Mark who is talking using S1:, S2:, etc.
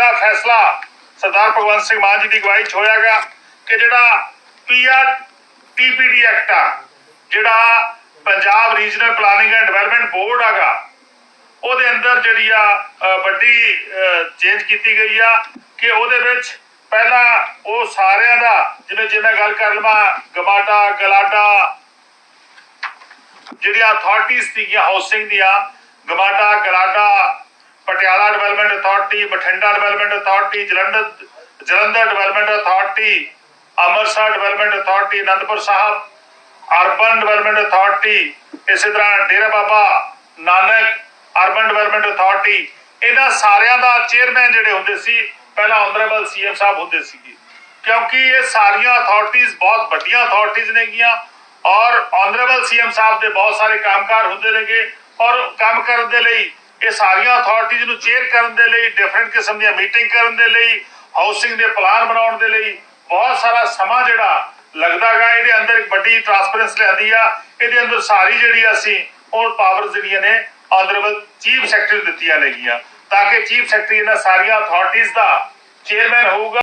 S1: ਵੱਡਾ ਫੈਸਲਾ ਸਰਦਾਰ ਭਗਵੰਤ ਸਿੰਘ ਮਾਨ ਜੀ ਦੀ ਅਗਵਾਈ 'ਚ ਹੋਇਆਗਾ ਕਿ ਜਿਹੜਾ ਪੀਆਰ ਟੀਪੀਡੀ ਐਕਟ ਆ, ਜਿਹੜਾ Punjab regional planning and development board ਆਗਾ ਉਹਦੇ ਅੰਦਰ ਜਿਹੜੀ ਆ ਵੱਡੀ ਚੇਂਜ ਕੀਤੀ ਗਈ ਆ ਕਿ ਉਹਦੇ ਵਿੱਚ ਪਹਿਲਾਂ ਉਹ ਸਾਰਿਆਂ ਦਾ, ਜਿਵੇਂ ਜਿਵੇਂ ਗੱਲ ਕਰ ਲਵਾਂ, ਗਮਾਡਾ, ਗਲਾਡਾ, ਜਿਹੜੀਆਂ ਅਥਾਰਟੀਆਂ ਸੀਗੀਆਂ ਹਾਊਸਿੰਗ ਦੀਆਂ, GMADA GLADA development authority Bathinda development authority Jalandhar Jalandhar development authority Amritsar development authority Anandpur Sahib urban development authority ਇਸੇ ਤਰ੍ਹਾਂ Dera Baba Nanak urban development authority ਇਹਨਾਂ ਸਾਰਿਆਂ ਦਾ ਚੇਅਰਮੈਨ ਜਿਹੜੇ ਹੁੰਦੇ ਸੀ, ਪਹਿਲਾਂ ਆਨਰੇਬਲ ਸੀਐਮ ਸਾਹਿਬ ਹੁੰਦੇ ਸੀਗੇ। ਕਿਉਂਕਿ ਇਹ ਸਾਰੀਆਂ ਅਥਾਰਟੀਆਂ ਬਹੁਤ ਵੱਡੀਆਂ ਅਥਾਰਟੀਆਂ ਨੇਗੀਆਂ ਔਰ ਆਨਰੇਬਲ ਸੀਐਮ ਸਾਹਿਬ ਦੇ ਬਹੁਤ ਸਾਰੇ ਕੰਮਕਾਰ ਹੁੰਦੇ ਨੇਗੇ ਔਰ ਕੰਮ ਕਰਨ ਦੇ ਲਈ ਇਹ ਸਾਰੀਆਂ ਅਥਾਰਟੀਆਂ ਨੂੰ ਚੇਅਰ ਕਰਨ ਦੇ ਲਈ ਡਿਫਰੈਂਟ ਕਿਸਮ ਦੀਆਂ ਮੀਟਿੰਗ ਕਰਨ ਦੇ ਲਈ ਹਾਊਸਿੰਗ ਦੇ ਪਲਾਨ ਬਣਾਉਣ ਦੇ ਲਈ ਬਹੁਤ ਸਾਰਾ ਸਮਾਂ ਜਿਹੜਾ ਲੱਗਦਾਗਾ ਇਹਦੇ ਅੰਦਰ ਇੱਕ ਵੱਡੀ ਟਰਾਂਸਪੇਰੈਂਸੀ ਲਿਆਂਦੀ ਆ। ਇਹਦੇ ਅੰਦਰ ਸਾਰੀ ਜਿਹੜੀ ਅਸੀਂ ਉਹ ਪਾਵਰਸ ਜਿਹੜੀਆਂ ਨੇ ਆਨਰੇਬਲ ਚੀਫ ਸੈਕਟਰੀ ਦਿੱਤੀਆਂ ਨੇਗੀਆਂ। ਤਾਂ ਕਿ ਚੀਫ ਸੈਕਟਰੀ ਇਹਨਾਂ ਸਾਰੀਆਂ ਅਥਾਰਟੀਆਂ ਦਾ ਚੇਅਰਮੈਨ ਹੋਊਗਾ।